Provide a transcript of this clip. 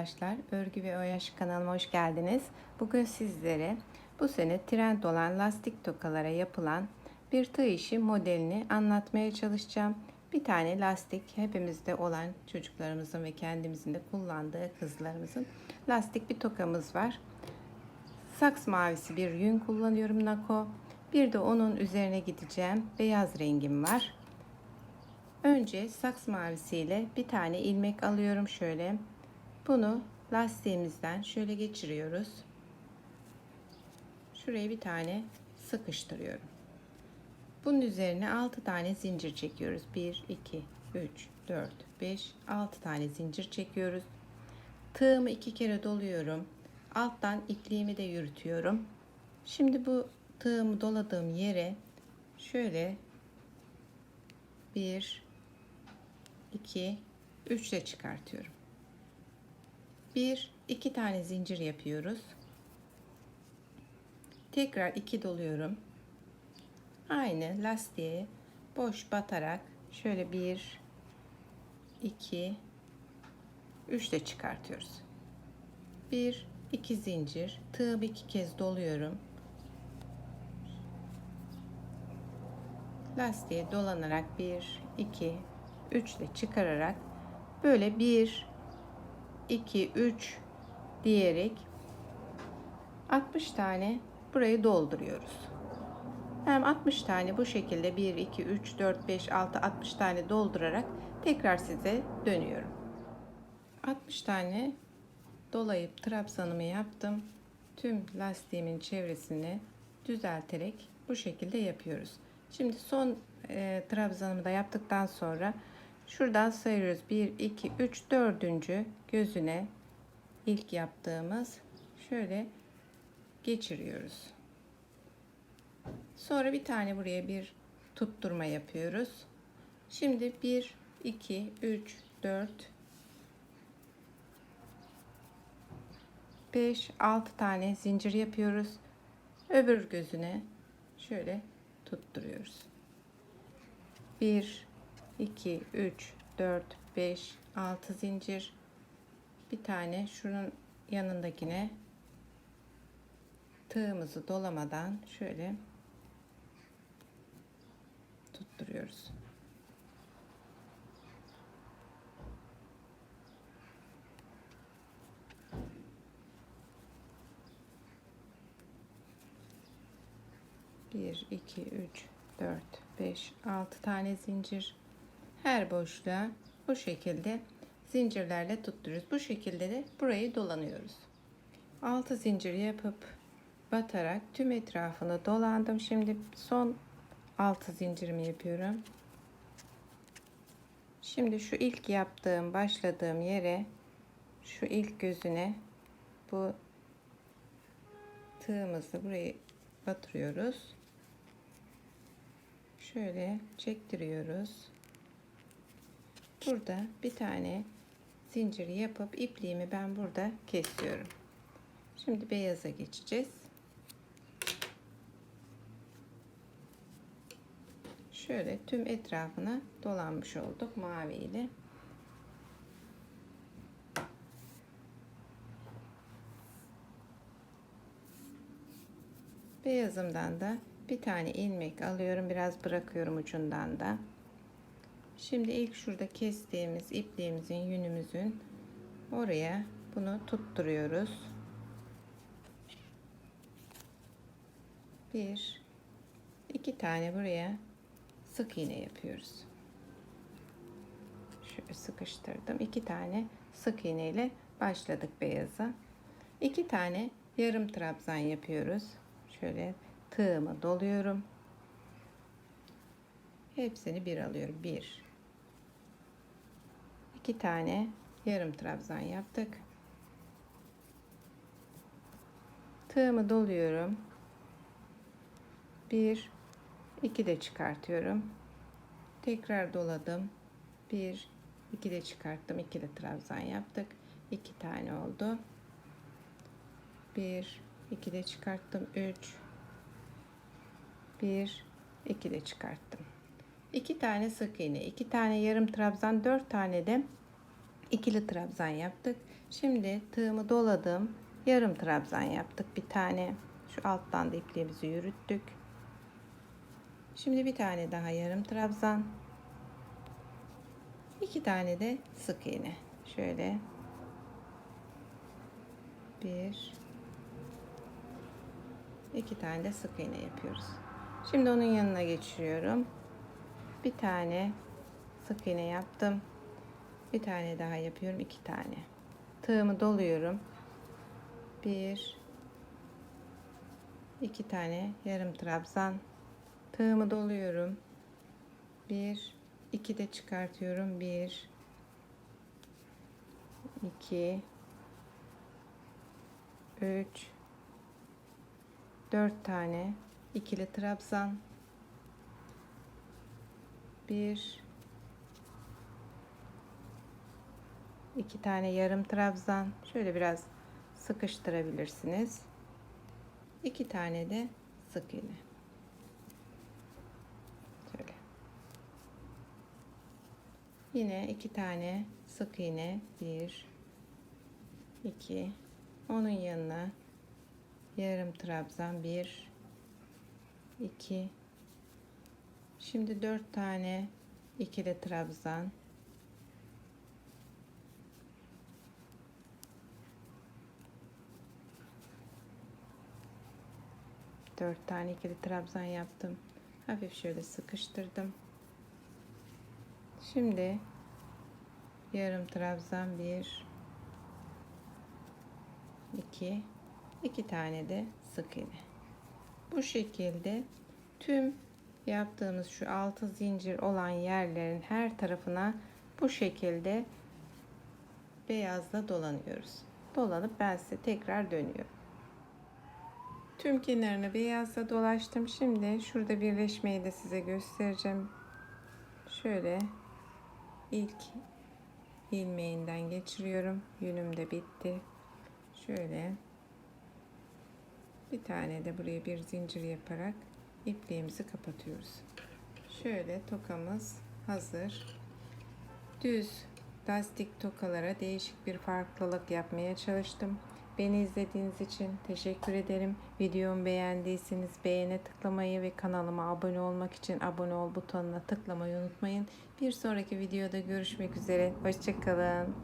arkadaşlar. Örgü ve Oyaş kanalıma hoş geldiniz. Bugün sizlere bu sene trend olan lastik tokalara yapılan bir tığ işi modelini anlatmaya çalışacağım. Bir tane lastik hepimizde olan çocuklarımızın ve kendimizin de kullandığı kızlarımızın lastik bir tokamız var. Saks mavisi bir yün kullanıyorum Nako. Bir de onun üzerine gideceğim beyaz rengim var. Önce saks mavisiyle bir tane ilmek alıyorum şöyle. Bunu lastiğimizden şöyle geçiriyoruz. Şuraya bir tane sıkıştırıyorum. Bunun üzerine 6 tane zincir çekiyoruz. 1, 2, 3, 4, 5, 6 tane zincir çekiyoruz. Tığımı iki kere doluyorum. Alttan ipliğimi de yürütüyorum. Şimdi bu tığımı doladığım yere şöyle 1 2 3 ile çıkartıyorum. 1 2 tane zincir yapıyoruz. Tekrar 2 doluyorum. Aynı lastiğe boş batarak şöyle 1 2 3 ile çıkartıyoruz. 1 2 zincir, tığımı iki kez doluyorum. Lastiğe dolanarak 1 2 3 ile çıkararak böyle 1 2 3 diyerek 60 tane burayı dolduruyoruz. Hem 60 tane bu şekilde 1 2 3 4 5 6 60 tane doldurarak tekrar size dönüyorum. 60 tane dolayıp trabzanımı yaptım. Tüm lastiğimin çevresini düzelterek bu şekilde yapıyoruz. Şimdi son e, trabzanımı da yaptıktan sonra şuradan sayıyoruz. 1, 2, 3, 4. gözüne ilk yaptığımız şöyle geçiriyoruz. Sonra bir tane buraya bir tutturma yapıyoruz. Şimdi 1, 2, 3, 4, 5 6 tane zincir yapıyoruz. Öbür gözüne şöyle tutturuyoruz. 1 2 3 4 5 6 zincir. Bir tane şunun yanındakine tığımızı dolamadan şöyle tutturuyoruz. Bir, iki, üç, dört, beş, altı tane zincir. Her boşluğa bu şekilde zincirlerle tutturuyoruz. Bu şekilde de burayı dolanıyoruz. Altı zincir yapıp batarak tüm etrafını dolandım. Şimdi son altı zincirimi yapıyorum. Şimdi şu ilk yaptığım, başladığım yere şu ilk gözüne bu tığımızı buraya batırıyoruz. Şöyle çektiriyoruz. Burada bir tane zincir yapıp ipliğimi ben burada kesiyorum. Şimdi beyaza geçeceğiz. Şöyle tüm etrafına dolanmış olduk mavi ile. Beyazımdan da bir tane ilmek alıyorum. Biraz bırakıyorum ucundan da. Şimdi ilk şurada kestiğimiz ipliğimizin yünümüzün oraya bunu tutturuyoruz. Bir, iki tane buraya sık iğne yapıyoruz. Şöyle sıkıştırdım. iki tane sık iğne ile başladık beyaza. İki tane yarım trabzan yapıyoruz. Şöyle tığımı doluyorum. Hepsini bir alıyorum. Bir. İki tane yarım trabzan yaptık. Tığımı doluyorum. Bir, iki de çıkartıyorum. Tekrar doladım. Bir, iki de çıkarttım. İki de trabzan yaptık. İki tane oldu. Bir, iki de çıkarttım. Üç, bir, iki de çıkarttım. İki tane sık iğne, iki tane yarım trabzan, dört tane de ikili trabzan yaptık. Şimdi tığımı doladım. Yarım trabzan yaptık bir tane. Şu alttan da ipliğimizi yürüttük. Şimdi bir tane daha yarım trabzan. İki tane de sık iğne. Şöyle. Bir. iki tane de sık iğne yapıyoruz. Şimdi onun yanına geçiriyorum. Bir tane sık iğne yaptım. Bir tane daha yapıyorum. iki tane. Tığımı doluyorum. Bir. iki tane yarım trabzan. Tığımı doluyorum. Bir. iki de çıkartıyorum. Bir. iki. Üç. Dört tane ikili trabzan. Bir. iki tane yarım trabzan. Şöyle biraz sıkıştırabilirsiniz. İki tane de sık iğne. Şöyle. Yine iki tane sık iğne. Bir, iki. Onun yanına yarım trabzan. Bir, iki. Şimdi dört tane ikili trabzan. Dört tane ikili trabzan yaptım. Hafif şöyle sıkıştırdım. Şimdi yarım trabzan bir, iki, iki tane de sık iğne. Bu şekilde tüm yaptığımız şu altı zincir olan yerlerin her tarafına bu şekilde beyazla dolanıyoruz. Dolanıp ben size tekrar dönüyorum. Tüm kenarını beyazla dolaştım. Şimdi şurada birleşmeyi de size göstereceğim. Şöyle ilk ilmeğinden geçiriyorum. Yünüm de bitti. Şöyle bir tane de buraya bir zincir yaparak ipliğimizi kapatıyoruz. Şöyle tokamız hazır. Düz lastik tokalara değişik bir farklılık yapmaya çalıştım. Beni izlediğiniz için teşekkür ederim. Videomu beğendiyseniz beğene tıklamayı ve kanalıma abone olmak için abone ol butonuna tıklamayı unutmayın. Bir sonraki videoda görüşmek üzere. Hoşçakalın.